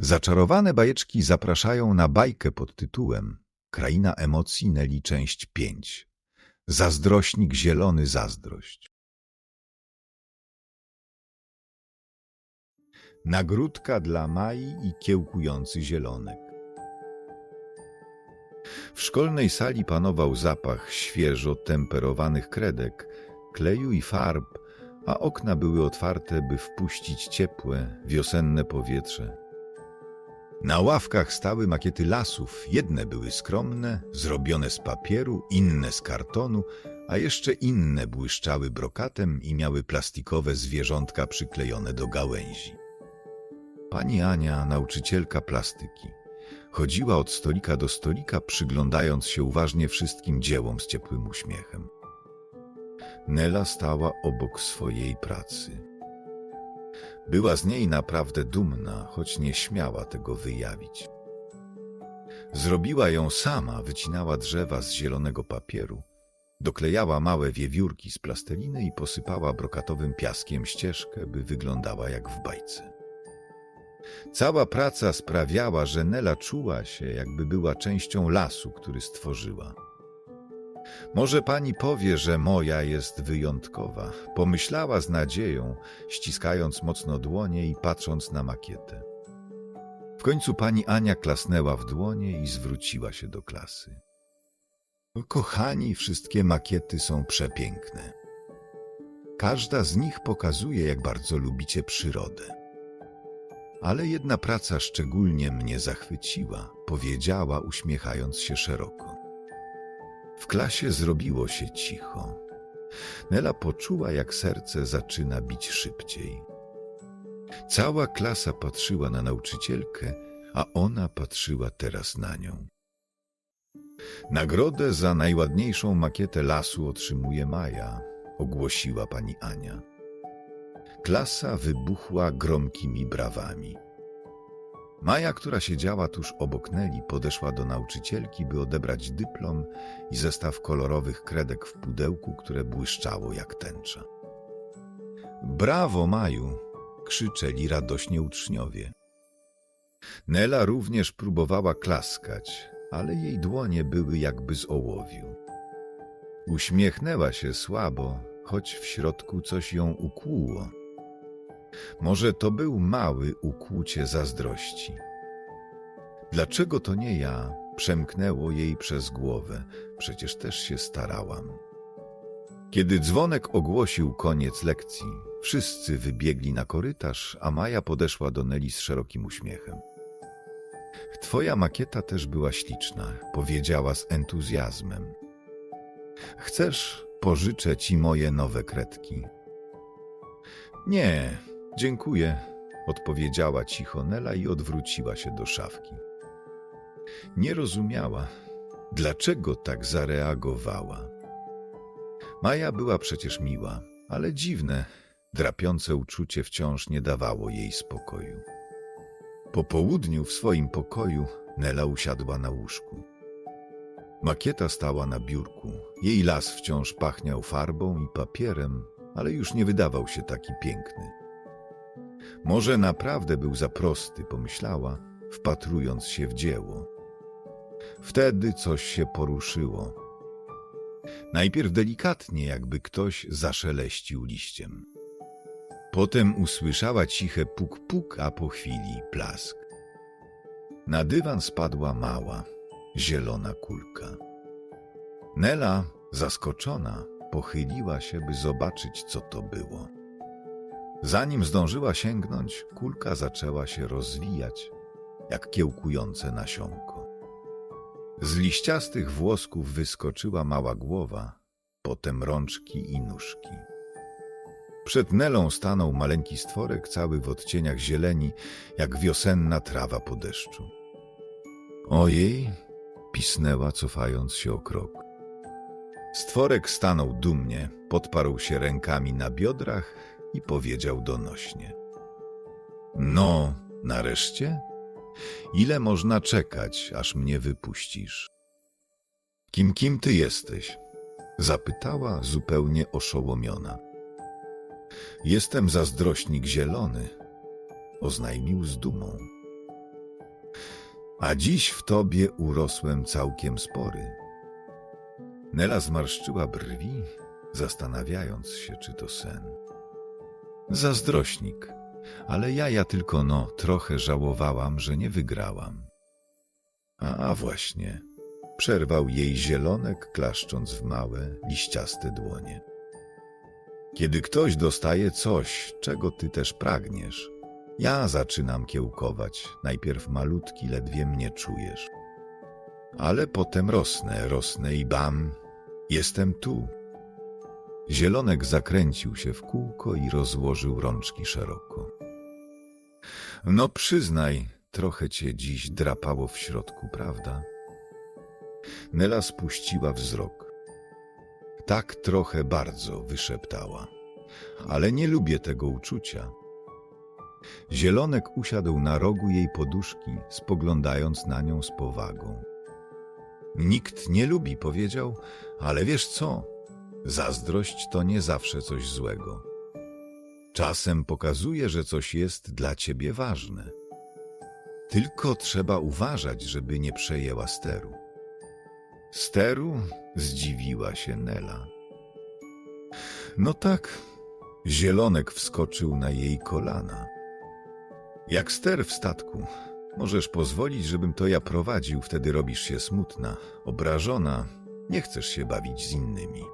Zaczarowane bajeczki zapraszają na bajkę pod tytułem Kraina emocji Neli część 5. Zazdrośnik zielony zazdrość. Nagródka dla Mai i kiełkujący zielonek. W szkolnej sali panował zapach świeżo temperowanych kredek, kleju i farb, a okna były otwarte, by wpuścić ciepłe, wiosenne powietrze. Na ławkach stały makiety lasów. Jedne były skromne, zrobione z papieru, inne z kartonu, a jeszcze inne błyszczały brokatem i miały plastikowe zwierzątka przyklejone do gałęzi. Pani Ania, nauczycielka plastyki, chodziła od stolika do stolika, przyglądając się uważnie wszystkim dziełom z ciepłym uśmiechem. Nela stała obok swojej pracy. Była z niej naprawdę dumna, choć nie śmiała tego wyjawić. Zrobiła ją sama, wycinała drzewa z zielonego papieru, doklejała małe wiewiórki z plasteliny i posypała brokatowym piaskiem ścieżkę, by wyglądała jak w bajce. Cała praca sprawiała, że Nela czuła się, jakby była częścią lasu, który stworzyła. Może pani powie, że moja jest wyjątkowa, pomyślała z nadzieją, ściskając mocno dłonie i patrząc na makietę. W końcu pani Ania klasnęła w dłonie i zwróciła się do klasy. Kochani, wszystkie makiety są przepiękne. Każda z nich pokazuje, jak bardzo lubicie przyrodę. Ale jedna praca szczególnie mnie zachwyciła, powiedziała, uśmiechając się szeroko. W klasie zrobiło się cicho. Nela poczuła, jak serce zaczyna bić szybciej. Cała klasa patrzyła na nauczycielkę, a ona patrzyła teraz na nią. Nagrodę za najładniejszą makietę lasu otrzymuje Maja, ogłosiła pani Ania. Klasa wybuchła gromkimi brawami. Maja, która siedziała tuż obok Neli, podeszła do nauczycielki, by odebrać dyplom i zestaw kolorowych kredek w pudełku, które błyszczało jak tęcza. Brawo, Maju! krzyczeli radośnie uczniowie. Nela również próbowała klaskać, ale jej dłonie były jakby z ołowiu. Uśmiechnęła się słabo, choć w środku coś ją ukłuło. Może to był mały ukłucie zazdrości. Dlaczego to nie ja? Przemknęło jej przez głowę, przecież też się starałam. Kiedy dzwonek ogłosił koniec lekcji, wszyscy wybiegli na korytarz, a Maja podeszła do Neli z szerokim uśmiechem. Twoja makieta też była śliczna, powiedziała z entuzjazmem. Chcesz, pożyczę ci moje nowe kredki. Nie, dziękuję, odpowiedziała cicho Nela i odwróciła się do szafki. Nie rozumiała, dlaczego tak zareagowała. Maja była przecież miła, ale dziwne, drapiące uczucie wciąż nie dawało jej spokoju. Po południu w swoim pokoju Nela usiadła na łóżku. Makieta stała na biurku. Jej las wciąż pachniał farbą i papierem, ale już nie wydawał się taki piękny. Może naprawdę był za prosty, pomyślała, wpatrując się w dzieło. Wtedy coś się poruszyło. Najpierw delikatnie, jakby ktoś zaszeleścił liściem. Potem usłyszała ciche puk-puk, a po chwili plask. Na dywan spadła mała, zielona kulka. Nela, zaskoczona, pochyliła się, by zobaczyć, co to było. Zanim zdążyła sięgnąć, kulka zaczęła się rozwijać, jak kiełkujące nasionko. Z liściastych włosków wyskoczyła mała głowa, potem rączki i nóżki. Przed Nelą stanął maleńki stworek, cały w odcieniach zieleni, jak wiosenna trawa po deszczu. Ojej, pisnęła, cofając się o krok. Stworek stanął dumnie, podparł się rękami na biodrach i powiedział donośnie. No, nareszcie? Ile można czekać, aż mnie wypuścisz? Kim kim ty jesteś? Zapytała zupełnie oszołomiona. Jestem zazdrośnik zielony, oznajmił z dumą. A dziś w tobie urosłem całkiem spory. Nela zmarszczyła brwi, zastanawiając się, czy to sen. Zazdrośnik, ale ja ja tylko no, trochę żałowałam, że nie wygrałam. A właśnie, przerwał jej zielonek, klaszcząc w małe, liściaste dłonie. Kiedy ktoś dostaje coś, czego ty też pragniesz, ja zaczynam kiełkować. Najpierw malutki, ledwie mnie czujesz. Ale potem rosnę, rosnę i bam, jestem tu. Zielonek zakręcił się w kółko i rozłożył rączki szeroko. No przyznaj, trochę cię dziś drapało w środku, prawda? Nela spuściła wzrok. Tak trochę bardzo wyszeptała. Ale nie lubię tego uczucia. Zielonek usiadł na rogu jej poduszki, spoglądając na nią z powagą. Nikt nie lubi, powiedział, ale wiesz co? Zazdrość to nie zawsze coś złego. Czasem pokazuje, że coś jest dla ciebie ważne. Tylko trzeba uważać, żeby nie przejęła steru. Steru? Zdziwiła się Nela. No tak, zielonek wskoczył na jej kolana. Jak ster w statku. Możesz pozwolić, żebym to ja prowadził, wtedy robisz się smutna, obrażona, nie chcesz się bawić z innymi.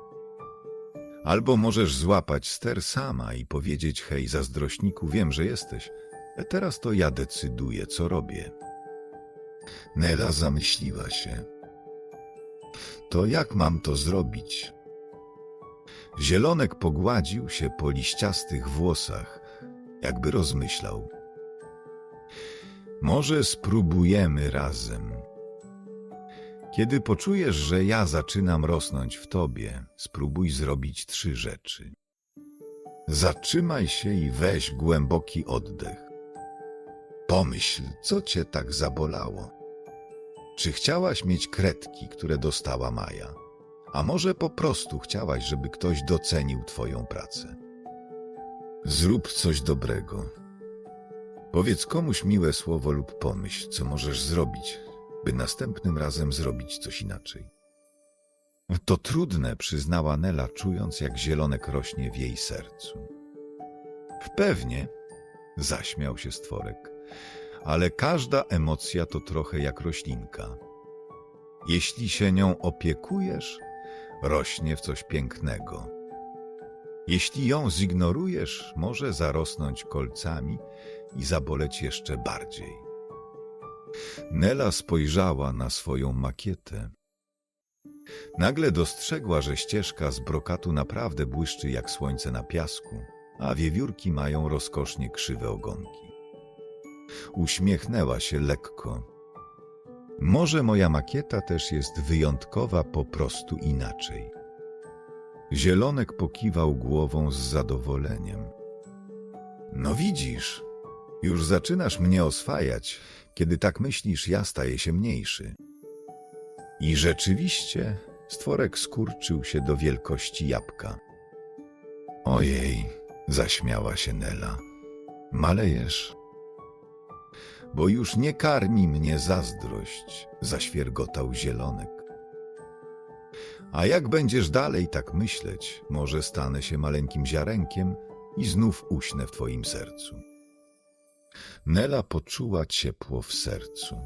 Albo możesz złapać ster sama i powiedzieć: Hej, zazdrośniku, wiem, że jesteś. ale Teraz to ja decyduję, co robię. Nela zamyśliła się. To jak mam to zrobić? Zielonek pogładził się po liściastych włosach, jakby rozmyślał. Może spróbujemy razem. Kiedy poczujesz, że ja zaczynam rosnąć w tobie, spróbuj zrobić trzy rzeczy. Zatrzymaj się i weź głęboki oddech. Pomyśl, co cię tak zabolało. Czy chciałaś mieć kredki, które dostała Maja? A może po prostu chciałaś, żeby ktoś docenił twoją pracę? Zrób coś dobrego. Powiedz komuś miłe słowo lub pomyśl, co możesz zrobić, by następnym razem zrobić coś inaczej. To trudne, przyznała Nela, czując, jak zielonek rośnie w jej sercu. Pewnie, zaśmiał się stworek, ale każda emocja to trochę jak roślinka. Jeśli się nią opiekujesz, rośnie w coś pięknego. Jeśli ją zignorujesz, może zarosnąć kolcami i zaboleć jeszcze bardziej. Nela spojrzała na swoją makietę. Nagle dostrzegła, że ścieżka z brokatu naprawdę błyszczy jak słońce na piasku, a wiewiórki mają rozkosznie krzywe ogonki. Uśmiechnęła się lekko. Może moja makieta też jest wyjątkowa po prostu inaczej. Zielonek pokiwał głową z zadowoleniem. No widzisz, już zaczynasz mnie oswajać. Kiedy tak myślisz, ja staję się mniejszy. I rzeczywiście stworek skurczył się do wielkości jabłka. Ojej, zaśmiała się Nela. Malejesz. Bo już nie karmi mnie zazdrość, zaświergotał zielonek. A jak będziesz dalej tak myśleć, może stanę się maleńkim ziarenkiem i znów uśnę w twoim sercu. Nela poczuła ciepło w sercu.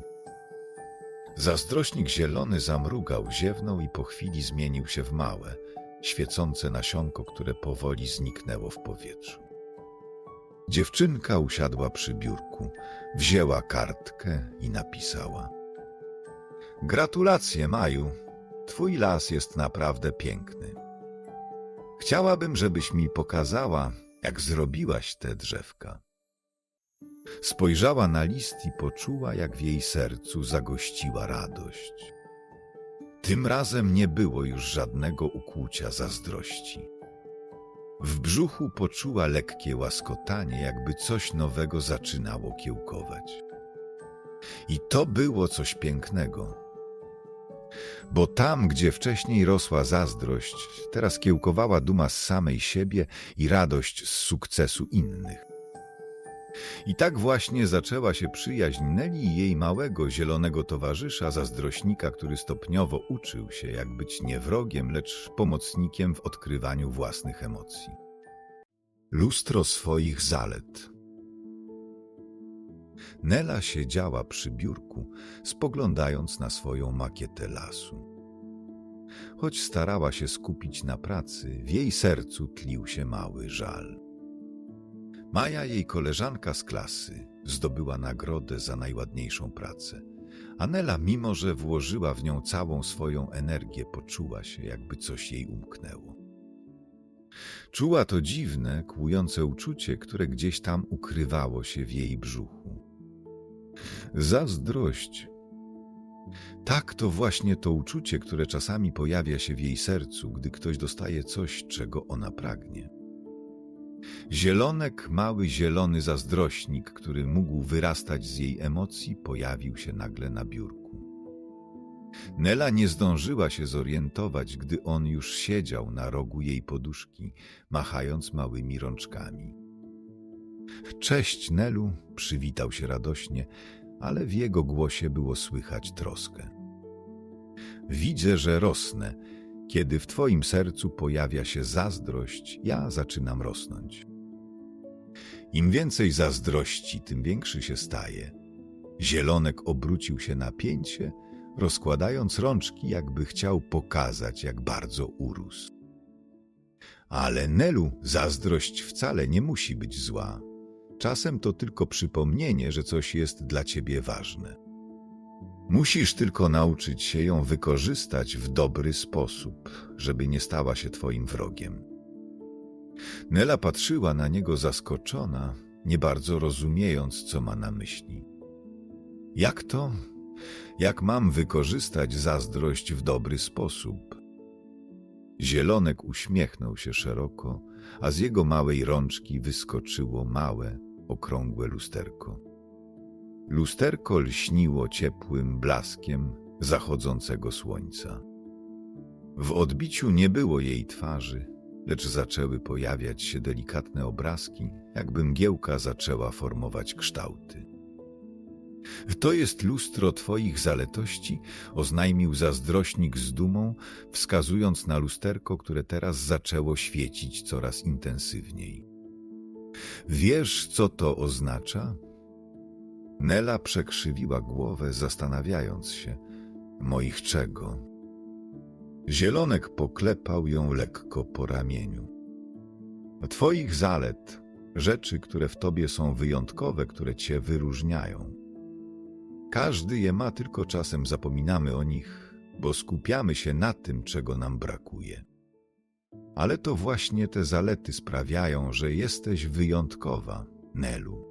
Zazdrośnik zielony zamrugał, ziewnął i po chwili zmienił się w małe, świecące nasionko, które powoli zniknęło w powietrzu. Dziewczynka usiadła przy biurku, wzięła kartkę i napisała: Gratulacje, Maju. Twój las jest naprawdę piękny. Chciałabym, żebyś mi pokazała, jak zrobiłaś te drzewka. Spojrzała na list i poczuła, jak w jej sercu zagościła radość. Tym razem nie było już żadnego ukłucia zazdrości. W brzuchu poczuła lekkie łaskotanie, jakby coś nowego zaczynało kiełkować. I to było coś pięknego. Bo tam, gdzie wcześniej rosła zazdrość, teraz kiełkowała duma z samej siebie i radość z sukcesu innych. I tak właśnie zaczęła się przyjaźń Neli i jej małego, zielonego towarzysza, zazdrośnika, który stopniowo uczył się, jak być nie wrogiem, lecz pomocnikiem w odkrywaniu własnych emocji. Lustro swoich zalet. Nela siedziała przy biurku, spoglądając na swoją makietę lasu. Choć starała się skupić na pracy, w jej sercu tlił się mały żal. Maja, jej koleżanka z klasy, zdobyła nagrodę za najładniejszą pracę. A Nela, mimo że włożyła w nią całą swoją energię, poczuła się, jakby coś jej umknęło. Czuła to dziwne, kłujące uczucie, które gdzieś tam ukrywało się w jej brzuchu. Zazdrość. Tak, to właśnie to uczucie, które czasami pojawia się w jej sercu, gdy ktoś dostaje coś, czego ona pragnie. Zielonek, mały zielony zazdrośnik, który mógł wyrastać z jej emocji, pojawił się nagle na biurku. Nela nie zdążyła się zorientować, gdy on już siedział na rogu jej poduszki, machając małymi rączkami. Cześć, Nelu, przywitał się radośnie, ale w jego głosie było słychać troskę. Widzę, że rosnę. Kiedy w twoim sercu pojawia się zazdrość, ja zaczynam rosnąć. Im więcej zazdrości, tym większy się staje. Zielonek obrócił się na pięcie, rozkładając rączki, jakby chciał pokazać, jak bardzo urósł. Ale Nelu, zazdrość wcale nie musi być zła. Czasem to tylko przypomnienie, że coś jest dla ciebie ważne. Musisz tylko nauczyć się ją wykorzystać w dobry sposób, żeby nie stała się twoim wrogiem. Nela patrzyła na niego zaskoczona, nie bardzo rozumiejąc, co ma na myśli. Jak to? Jak mam wykorzystać zazdrość w dobry sposób? Zielonek uśmiechnął się szeroko, a z jego małej rączki wyskoczyło małe, okrągłe lusterko. Lusterko lśniło ciepłym blaskiem zachodzącego słońca. W odbiciu nie było jej twarzy, lecz zaczęły pojawiać się delikatne obrazki, jakby mgiełka zaczęła formować kształty. To jest lustro Twoich zaletości, oznajmił zazdrośnik z dumą, wskazując na lusterko, które teraz zaczęło świecić coraz intensywniej. Wiesz, co to oznacza? Nela przekrzywiła głowę, zastanawiając się, moich czego. Zielonek poklepał ją lekko po ramieniu. Twoich zalet, rzeczy, które w tobie są wyjątkowe, które cię wyróżniają. Każdy je ma, tylko czasem zapominamy o nich, bo skupiamy się na tym, czego nam brakuje. Ale to właśnie te zalety sprawiają, że jesteś wyjątkowa, Nelu.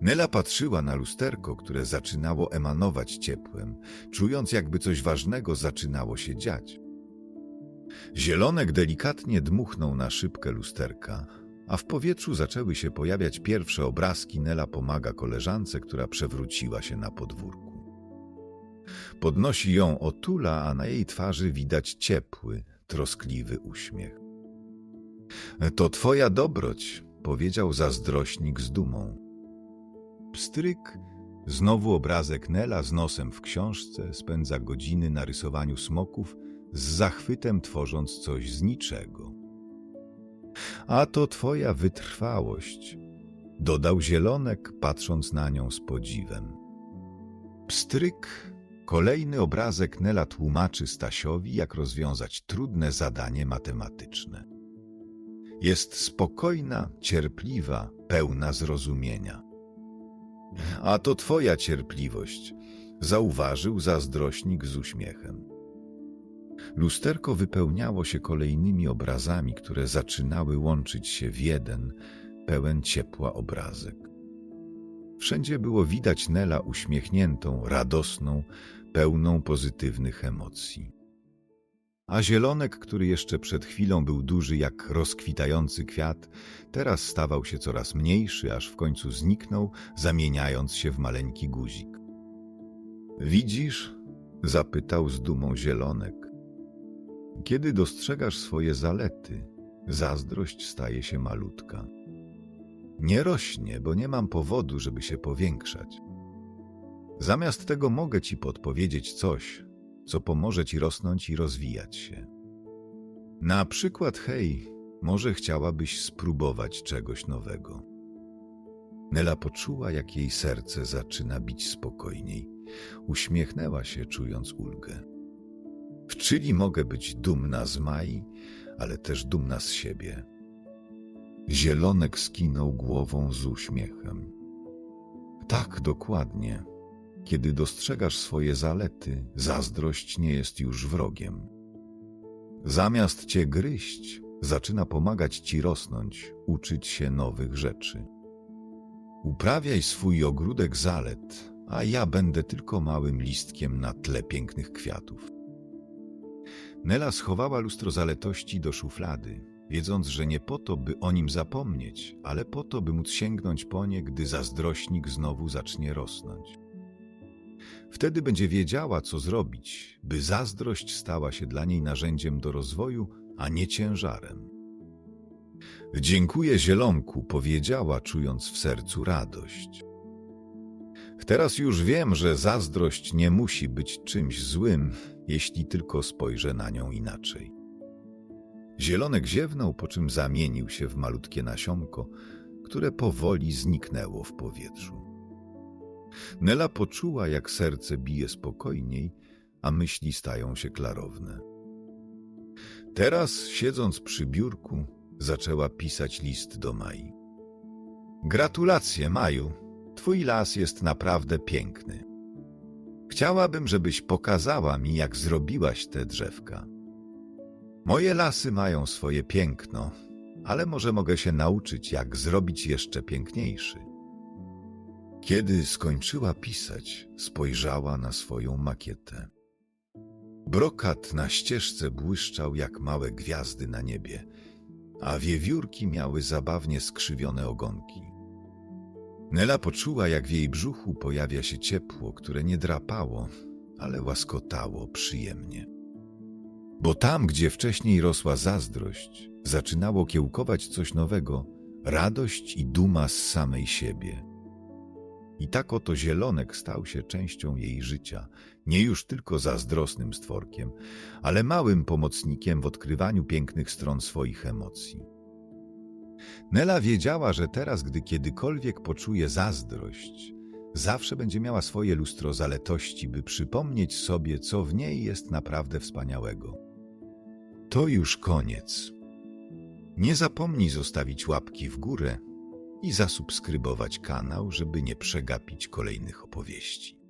Nela patrzyła na lusterko, które zaczynało emanować ciepłem, czując jakby coś ważnego zaczynało się dziać. Zielonek delikatnie dmuchnął na szybkę lusterka, a w powietrzu zaczęły się pojawiać pierwsze obrazki Nela pomaga koleżance, która przewróciła się na podwórku. Podnosi ją otula, a na jej twarzy widać ciepły, troskliwy uśmiech. To twoja dobroć, powiedział zazdrośnik z dumą. Pstryk, znowu obrazek Nela z nosem w książce, spędza godziny na rysowaniu smoków, z zachwytem tworząc coś z niczego. A to twoja wytrwałość, dodał zielonek, patrząc na nią z podziwem. Pstryk, kolejny obrazek Nela tłumaczy Stasiowi, jak rozwiązać trudne zadanie matematyczne. Jest spokojna, cierpliwa, pełna zrozumienia. A to twoja cierpliwość, zauważył zazdrośnik z uśmiechem. Lusterko wypełniało się kolejnymi obrazami, które zaczynały łączyć się w jeden, pełen ciepła obrazek. Wszędzie było widać Nela uśmiechniętą, radosną, pełną pozytywnych emocji. A zielonek, który jeszcze przed chwilą był duży jak rozkwitający kwiat, teraz stawał się coraz mniejszy, aż w końcu zniknął, zamieniając się w maleńki guzik. Widzisz? zapytał z dumą zielonek. Kiedy dostrzegasz swoje zalety, zazdrość staje się malutka. Nie rośnie, bo nie mam powodu, żeby się powiększać. Zamiast tego mogę ci podpowiedzieć coś, co pomoże ci rosnąć i rozwijać się. Na przykład, hej, może chciałabyś spróbować czegoś nowego. Nela poczuła, jak jej serce zaczyna bić spokojniej. Uśmiechnęła się, czując ulgę. W Czyli mogę być dumna z Mai, ale też dumna z siebie. Zielonek skinął głową z uśmiechem. Tak, dokładnie. Kiedy dostrzegasz swoje zalety, zazdrość nie jest już wrogiem. Zamiast cię gryźć, zaczyna pomagać ci rosnąć, uczyć się nowych rzeczy. Uprawiaj swój ogródek zalet, a ja będę tylko małym listkiem na tle pięknych kwiatów. Nela schowała lustro zaletości do szuflady, wiedząc, że nie po to, by o nim zapomnieć, ale po to, by móc sięgnąć po nie, gdy zazdrośnik znowu zacznie rosnąć. Wtedy będzie wiedziała, co zrobić, by zazdrość stała się dla niej narzędziem do rozwoju, a nie ciężarem. Dziękuję zielonku, powiedziała, czując w sercu radość. Teraz już wiem, że zazdrość nie musi być czymś złym, jeśli tylko spojrzę na nią inaczej. Zielonek ziewnął, po czym zamienił się w malutkie nasionko, które powoli zniknęło w powietrzu. Nela poczuła, jak serce bije spokojniej, a myśli stają się klarowne. Teraz, siedząc przy biurku, zaczęła pisać list do Mai. Gratulacje, Maju. Twój las jest naprawdę piękny. Chciałabym, żebyś pokazała mi, jak zrobiłaś te drzewka. Moje lasy mają swoje piękno, ale może mogę się nauczyć, jak zrobić jeszcze piękniejszy. Kiedy skończyła pisać, spojrzała na swoją makietę. Brokat na ścieżce błyszczał jak małe gwiazdy na niebie, a wiewiórki miały zabawnie skrzywione ogonki. Nela poczuła, jak w jej brzuchu pojawia się ciepło, które nie drapało, ale łaskotało przyjemnie. Bo tam, gdzie wcześniej rosła zazdrość, zaczynało kiełkować coś nowego, radość i duma z samej siebie. I tak oto zielonek stał się częścią jej życia, nie już tylko zazdrosnym stworkiem, ale małym pomocnikiem w odkrywaniu pięknych stron swoich emocji. Nela wiedziała, że teraz, gdy kiedykolwiek poczuje zazdrość, zawsze będzie miała swoje lustro zaletości, by przypomnieć sobie, co w niej jest naprawdę wspaniałego. To już koniec. Nie zapomnij zostawić łapki w górę i zasubskrybować kanał, żeby nie przegapić kolejnych opowieści.